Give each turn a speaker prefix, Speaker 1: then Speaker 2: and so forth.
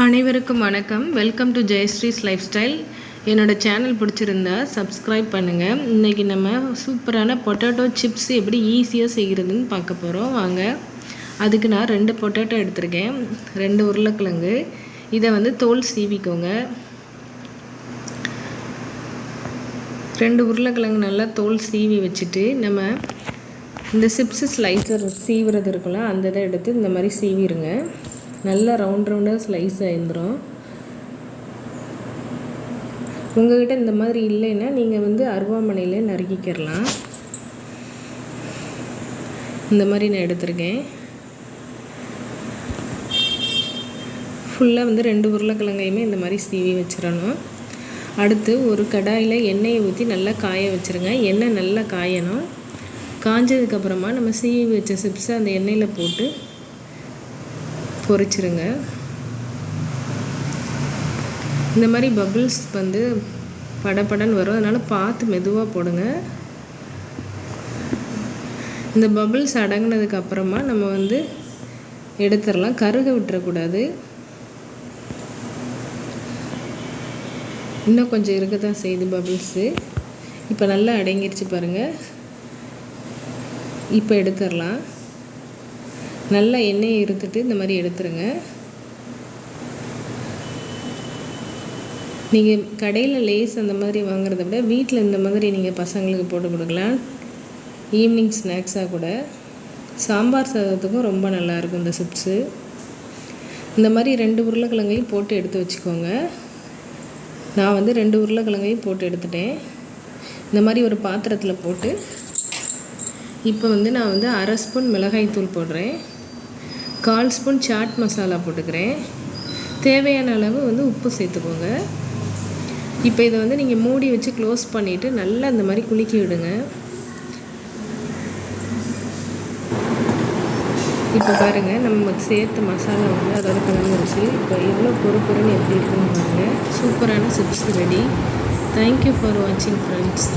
Speaker 1: அனைவருக்கும் வணக்கம். Welcome to Jayashree's life style என்னோட சேனல் பிடிச்சிருந்தா சப்ஸ்கிரைப் பண்ணுங்கள் இன்றைக்கி நம்ம சூப்பரான பொட்டேட்டோ சிப்ஸ் எப்படி ஈஸியாக செய்கிறதுன்னு பார்க்க போகிறோம் வாங்க. அதுக்கு நான் ரெண்டு பொட்டேட்டோ எடுத்திருக்கேன். ரெண்டு உருளைக்கிழங்கு. இதை வந்து தோல் சீவிக்கோங்க. ரெண்டு உருளைக்கிழங்கு நல்லா தோல் சீவி வச்சுட்டு நம்ம இந்த சிப்ஸு ஸ்லைசர் சீவுறது இருக்குல்ல அந்த இதை எடுத்து இந்த மாதிரி சீவிடுங்க நல்லா ரவுண்ட் ரவுண்டாக ஸ்லைஸ் ஆயிருந்துடும் உங்கள்கிட்ட இந்த மாதிரி இல்லைன்னா நீங்கள் வந்து அருவாமனையில் நறுக்கிக்கிறலாம் இந்த மாதிரி நான் எடுத்திருக்கேன். ஃபுல்லாக வந்து ரெண்டு உருளைக்கிழங்கையுமே இந்த மாதிரி சீவி வச்சிடணும். அடுத்து ஒரு கடாயில் எண்ணெயை ஊற்றி நல்லா காய வச்சுருங்க. எண்ணெய் நல்லா காயணும். காஞ்சதுக்கப்புறமா நம்ம சீவி வச்ச சிப்ஸை அந்த எண்ணெயில் போட்டு பொரிச்சிருங்க இந்த மாதிரி பபிள்ஸ் வந்து படப்படன்னு வரும். அதனால் பார்த்து மெதுவாக போடுங்க. இந்த பபிள்ஸ் அடங்கினதுக்கு அப்புறமா நம்ம வந்து எடுத்துடலாம். கருக விட்டுறக்கூடாது. இன்னும் கொஞ்சம் இருக்க தான் செய்யுது பபிள்ஸு இப்போ நல்லா அடங்கிருச்சு பாருங்கள் இப்போ எடுத்துடலாம். நல்லா எண்ணெயை இருந்துட்டு இந்த மாதிரி எடுத்துருங்க. நீங்கள் கடையில் லேஸ் அந்த மாதிரி வாங்குறத விட வீட்டில் இந்த மாதிரி நீங்கள் பசங்களுக்கு போட்டு கொடுக்கலாம். ஈவினிங் ஸ்நாக்ஸாக கூட. சாம்பார் சாதத்துக்கும் ரொம்ப நல்லாயிருக்கும் இந்த சிப்ஸு. இந்த மாதிரி ரெண்டு உருளைக்கிழங்கையும் போட்டு எடுத்து வச்சுக்கோங்க. நான் வந்து ரெண்டு உருளைக்கிழங்கையும் போட்டு எடுத்துட்டேன். இந்த மாதிரி ஒரு பாத்திரத்தில் போட்டு இப்போ வந்து நான் வந்து அரை ஸ்பூன் மிளகாய்த்தூள் போடுறேன். கால் ஸ்பூன் சாட் மசாலா போட்டுக்கிறேன். தேவையான அளவு வந்து உப்பு சேர்த்துக்கோங்க. இப்போ இதை வந்து நீங்கள் மூடி வச்சு க்ளோஸ் பண்ணிவிட்டு நல்லா இந்த மாதிரி குலுக்கி விடுங்க. இப்போ பாருங்கள் நம்ம சேர்த்த மசாலா வந்து அதோட கலந்துருச்சு. இப்போ எவ்வளோ பொறு பொருன்னு எப்படி இருக்குன்னு பாருங்கள் சூப்பரான chips ready. Thank you for வாட்சிங் ஃப்ரெண்ட்ஸ்